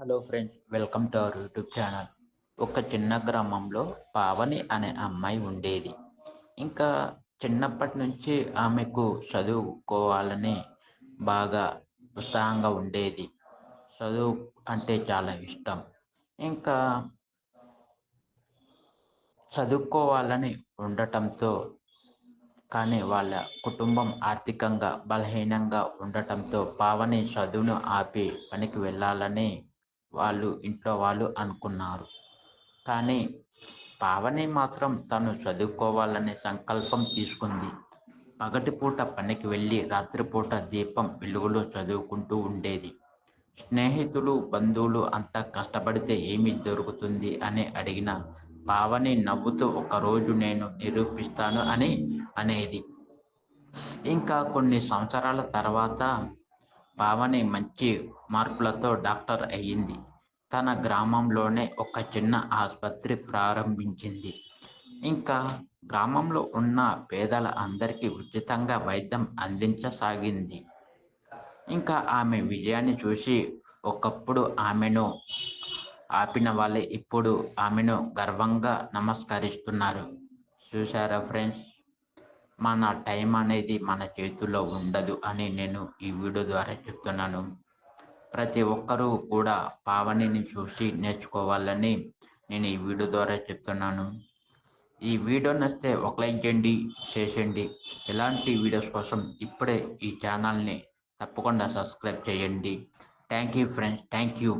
Hello friends welcome to our YouTube channel. ఒక చిన్న గ్రామంలో పావని అనే అమ్మాయి ఉండేది. ఇంకా చిన్నప్పటి నుంచి ఆమెకు చదువుకోవాలని బాగా ఉత్సాహంగా ఉండేది. చదువు అంటే చాలా ఇష్టం. ఇంకా చదువుకోవాలని ఉండటంతో కానీ వాళ్ళ కుటుంబం ఆర్థికంగా బలహీనంగా ఉండటంతో పావని చదువును ఆపి పనికి వెళ్ళాలని వాళ్ళు ఇంట్లో వాళ్ళు అనుకున్నారు. కానీ పావని మాత్రం తను చదువుకోవాలనే సంకల్పం తీసుకుంది. పగటిపూట పనికి వెళ్ళి రాత్రిపూట దీపం వెలుగులో చదువుకుంటూ ఉండేది. స్నేహితులు బంధువులు అంతా కష్టపడితే ఏమి దొరుకుతుంది అని అడిగిన పావని నవ్వుతూ ఒకరోజు నేను నిరూపిస్తాను అని అనేది. ఇంకా కొన్ని సంవత్సరాల తర్వాత పావని మంచి మార్కులతో డాక్టర్ అయ్యింది. తన గ్రామంలోనే ఒక చిన్న ఆసుపత్రి ప్రారంభించింది. ఇంకా గ్రామంలో ఉన్న పేదల అందరికీ ఉచితంగా వైద్యం అందించసాగింది. ఇంకా ఆమె విజయాన్ని చూసి ఒకప్పుడు ఆమెను ఆపిన వాళ్ళే ఇప్పుడు ఆమెను గర్వంగా నమస్కరిస్తున్నారు. చూసారా ఫ్రెండ్స్? మన టైం అనేది మన చేతుల్లో ఉండదు అని నేను ఈ వీడియో ద్వారా చెప్తున్నాను. ప్రతి ఒక్కరూ కూడా పావనిని చూసి నేర్చుకోవాలని నేను ఈ వీడియో ద్వారా చెప్తున్నాను. ఈ వీడియో నచ్చితే ఒక లైక్ చేయండి షేర్ ఇలాంటి వీడియోస్ కోసం ఇప్పుడే ఈ ఛానల్ని తప్పకుండా సబ్స్క్రైబ్ చేయండి. Thank you friends thank you.